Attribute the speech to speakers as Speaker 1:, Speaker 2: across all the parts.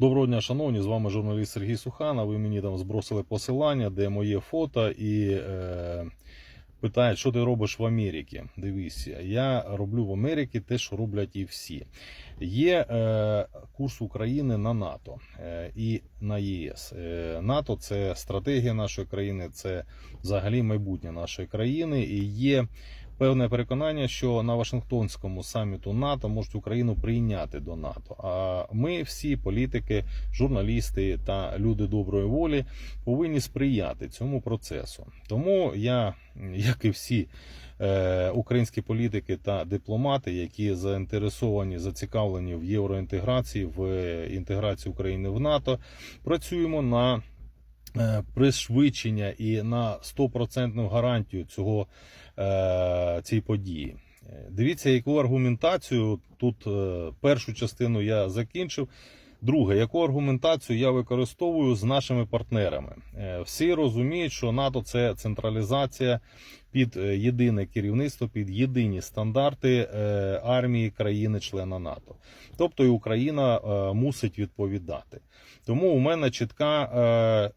Speaker 1: Доброго дня, шановні, з вами журналіст Сергій Сухана. Ви мені там збросили посилання, де моє фото, і е, питають, що ти робиш в Америці. Дивіться, я роблю в Америці те, що роблять і всі. Є е, курс України на НАТО е, і на ЄС. Е, НАТО це стратегія нашої країни, це взагалі майбутнє нашої країни. І є певне переконання, що на Вашингтонському саміту НАТО можуть Україну прийняти до НАТО. А ми, всі політики, журналісти та люди доброї волі, повинні сприяти цьому процесу. Тому я, як і всі е, українські політики та дипломати, які заінтересовані, зацікавлені в євроінтеграції, в інтеграції України в НАТО, працюємо на е, пришвидшення і на 100% гарантію цього е, цієї події. Дивіться, яку аргументацію тут е, першу частину я закінчив. Друге, яку аргументацію я використовую з нашими партнерами? Е, Всі розуміють, що НАТО це централізація під е, єдине керівництво, під єдині стандарти е, армії країни-члена НАТО. Тобто і Україна е, мусить відповідати. Тому у мене чітка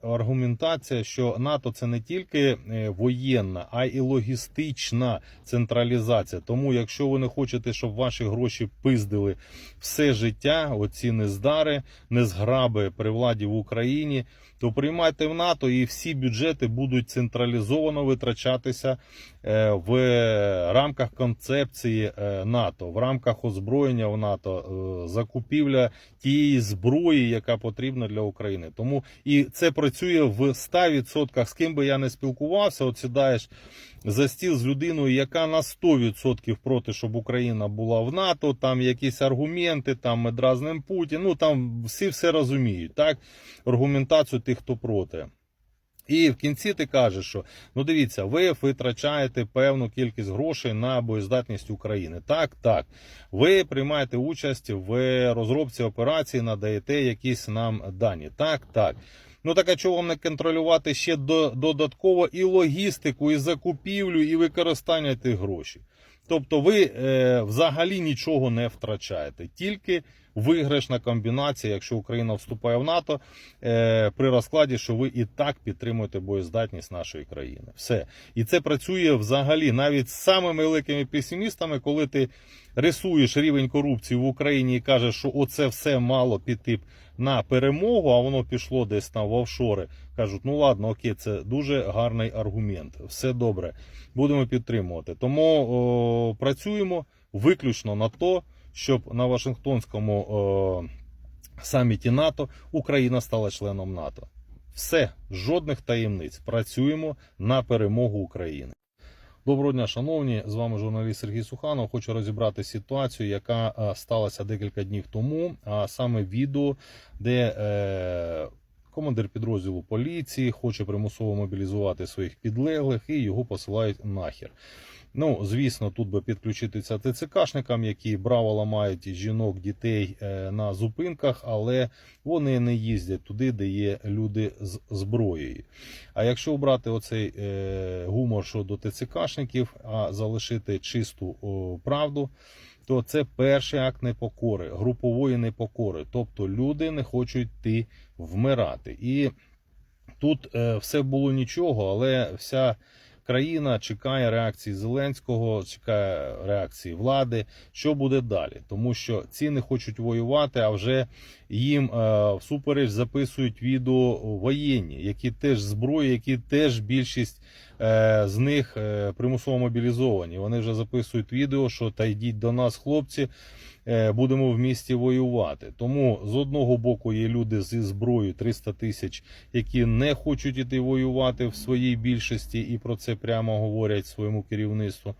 Speaker 1: аргументація, що НАТО це не тільки воєнна, а й логістична централізація. Тому, якщо ви не хочете, щоб ваші гроші пиздили все життя, оці нездари, незграби при владі в Україні, то приймайте в НАТО і всі бюджети будуть централізовано витрачатися в рамках концепції е, НАТО, в рамках озброєння в НАТО, е, закупівля тієї зброї, яка потрібна для України. Тому і це працює в 100%. З ким би я не спілкувався, от сідаєш за стіл з людиною, яка на 100% проти, щоб Україна була в НАТО. Там якісь аргументи, там ми дразним Путін. Ну там всі все розуміють. Так, аргументацію тих, хто проти. І в кінці ти кажеш, що ну дивіться, ви витрачаєте певну кількість грошей на боєздатність України. Так, так. Ви приймаєте участь в розробці операції, надаєте якісь нам дані. Так, так. Ну так а чого вам не контролювати ще до, додатково і логістику, і закупівлю, і використання тих грошей? Тобто ви е, взагалі нічого не втрачаєте, тільки виграшна комбінація, якщо Україна вступає в НАТО, е, при розкладі, що ви і так підтримуєте боєздатність нашої країни. Все. І це працює взагалі навіть з самими великими песимістами, коли ти рисуєш рівень корупції в Україні і кажеш, що оце все мало піти на перемогу, а воно пішло десь там в офшори. Кажуть, ну ладно, окей, це дуже гарний аргумент. Все добре, будемо підтримувати. Тому о, працюємо виключно на то, щоб на Вашингтонському о, саміті НАТО Україна стала членом НАТО. Все, жодних таємниць. Працюємо на перемогу України. Доброго дня, шановні. З вами журналіст Сергій Суханов. Хочу розібрати ситуацію, яка е, сталася декілька днів тому. А саме відео, де е, командир підрозділу поліції хоче примусово мобілізувати своїх підлеглих і його посилають нахер. Ну, звісно, тут би підключитися ТЦКшникам, які браво ламають жінок, дітей е, на зупинках, але вони не їздять туди, де є люди з зброєю. А якщо обрати оцей е, гумор щодо ТЦКшників, а залишити чисту правду, то це перший акт непокори, групової непокори. Тобто люди не хочуть йти вмирати. І тут е, все було нічого, але вся країна чекає реакції Зеленського, чекає реакції влади. Що буде далі? Тому що ці не хочуть воювати, а вже їм е, всупереч записують відео воєнні, які теж зброї, які теж більшість з них е, примусово мобілізовані. Вони вже записують відео, що та йдіть до нас, хлопці. е, Будемо в місті воювати. Тому з одного боку є люди зі зброєю 300 тисяч, які не хочуть іти воювати в своїй більшості, і про це прямо говорять своєму керівництву.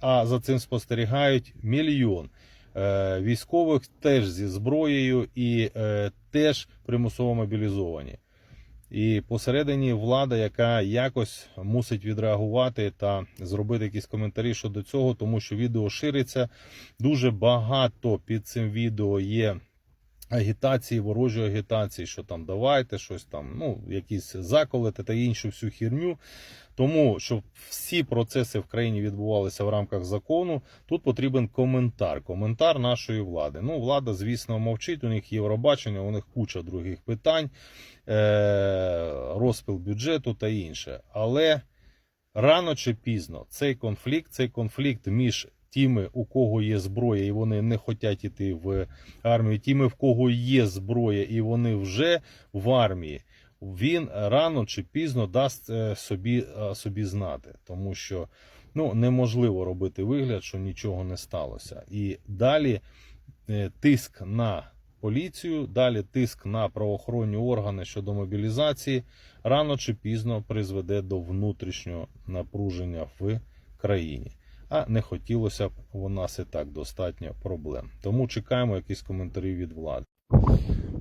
Speaker 1: А за цим спостерігають мільйон е, військових теж зі зброєю і е, теж примусово мобілізовані. І посередині влада, яка якось мусить відреагувати та зробити якісь коментарі щодо цього, тому що відео шириться. Дуже багато під цим відео є агітації, ворожої агітації, що там давайте щось там, ну, якісь заколити та іншу всю хірню. Тому, щоб всі процеси в країні відбувалися в рамках закону, тут потрібен коментар. Коментар нашої влади. Ну, влада, звісно, мовчить. У них Євробачення, у них куча других питань, е- розпил бюджету та інше. Але рано чи пізно цей конфлікт, цей конфлікт між тими, у кого є зброя, і вони не хочуть іти в армію, тими, в кого є зброя, і вони вже в армії. Він рано чи пізно дасть е, собі, е, собі знати, тому що ну, неможливо робити вигляд, що нічого не сталося. І далі е, тиск на поліцію, далі тиск на правоохоронні органи щодо мобілізації рано чи пізно призведе до внутрішнього напруження в країні. А не хотілося б у нас і так достатньо проблем. Тому чекаємо якісь коментарі від влади.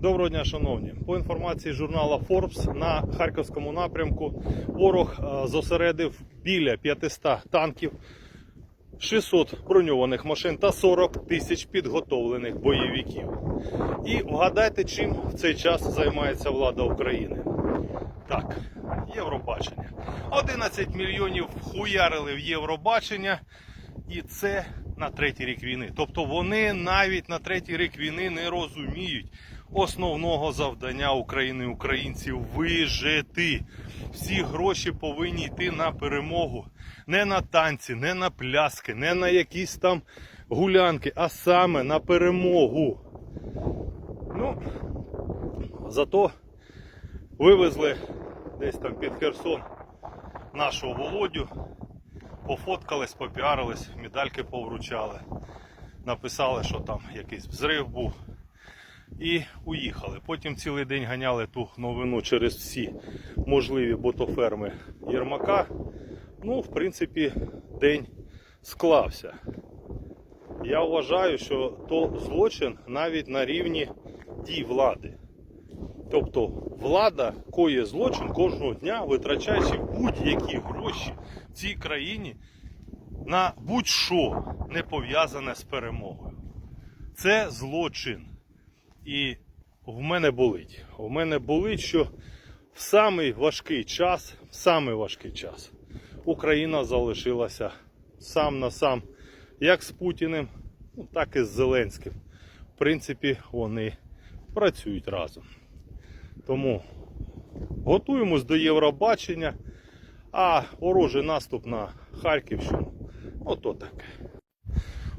Speaker 1: Доброго дня, шановні. По інформації журнала Forbes на харківському напрямку ворог е, зосередив біля 500 танків, 600 броньованих машин та 40 тисяч підготовлених бойовиків. І вгадайте, чим в цей час займається влада України. Так, Євробачення. 11 мільйонів вхуярили в Євробачення, і це на третій рік війни. Тобто вони навіть на третій рік війни не розуміють основного завдання України українців вижити. Всі гроші повинні йти на перемогу. Не на танці, не на пляски, не на якісь там гулянки, а саме на перемогу. Ну, зато вивезли десь там під Херсон нашого Володю. Пофоткались, попіарились, медальки повручали. Написали, що там якийсь взрив був. І уїхали. Потім цілий день ганяли ту новину через всі можливі ботоферми Єрмака. Ну, в принципі, день склався. Я вважаю, що то злочин навіть на рівні дій влади. Тобто влада коє злочин кожного дня, витрачаючи будь-які гроші в цій країні на будь-що не пов'язане з перемогою. Це злочин. І в мене болить. У мене болить, що в самий важкий час, в самий важкий час Україна залишилася сам на сам як з Путіним, ну, так і з Зеленським. В принципі, вони працюють разом. Тому готуємось до Євробачення, а ворожий наступ на Харківщину. Ото таке.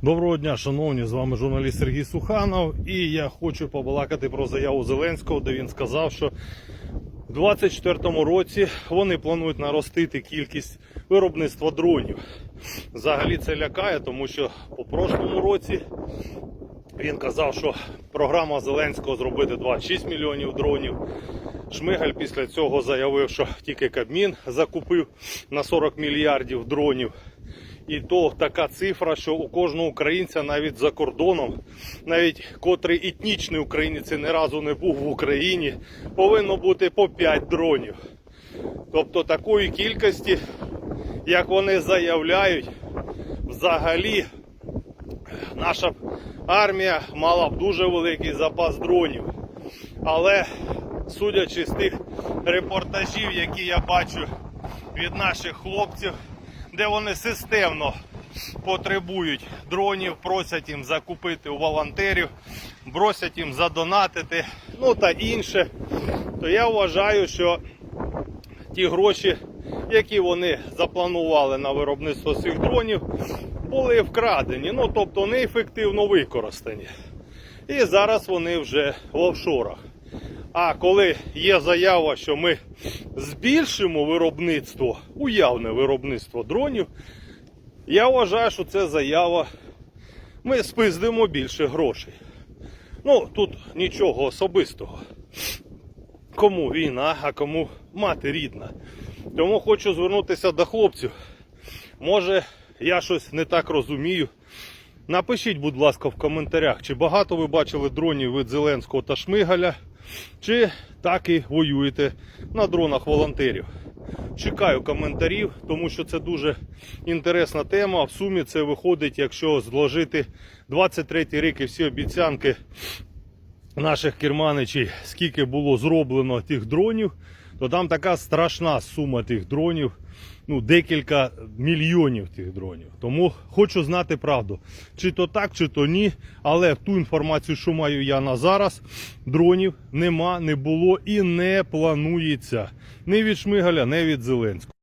Speaker 1: Доброго дня, шановні, з вами журналіст Сергій Суханов. І я хочу побалакати про заяву Зеленського, де він сказав, що в 2024 році вони планують наростити кількість виробництва дронів. Взагалі це лякає, тому що у прошлому році він казав, що програма Зеленського зробити 26 мільйонів дронів. Шмигаль після цього заявив, що тільки Кабмін закупив на 40 мільярдів дронів. І то така цифра, що у кожного українця навіть за кордоном, навіть котрий етнічний українець ні разу не був в Україні, повинно бути по 5 дронів. Тобто такої кількості, як вони заявляють, взагалі наша армія мала б дуже великий запас дронів. Але судячи з тих репортажів, які я бачу від наших хлопців, де вони системно потребують дронів, просять їм закупити у волонтерів, просять їм задонатити, ну та інше, то я вважаю, що ті гроші, які вони запланували на виробництво цих дронів, були вкрадені, ну тобто неефективно використані. І зараз вони вже в офшорах. А коли є заява, що ми збільшимо виробництво, уявне виробництво дронів, я вважаю, що це заява. Ми спиздимо більше грошей. Ну, тут нічого особистого. Кому війна, а кому мати рідна. Тому хочу звернутися до хлопців. Може, я щось не так розумію. Напишіть, будь ласка, в коментарях, чи багато ви бачили дронів від Зеленського та Шмигаля, чи так і воюєте на дронах волонтерів. Чекаю коментарів, тому що це дуже інтересна тема. В сумі це виходить, якщо зложити 23 й рік і всі обіцянки
Speaker 2: наших керманичів, скільки було зроблено тих дронів, то там така страшна сума тих дронів. Ну, декілька мільйонів тих дронів. Тому хочу знати правду. Чи то так, чи то ні. Але ту інформацію, що маю я на зараз, дронів нема, не було і не планується. Ні від Шмигаля, ні від Зеленського.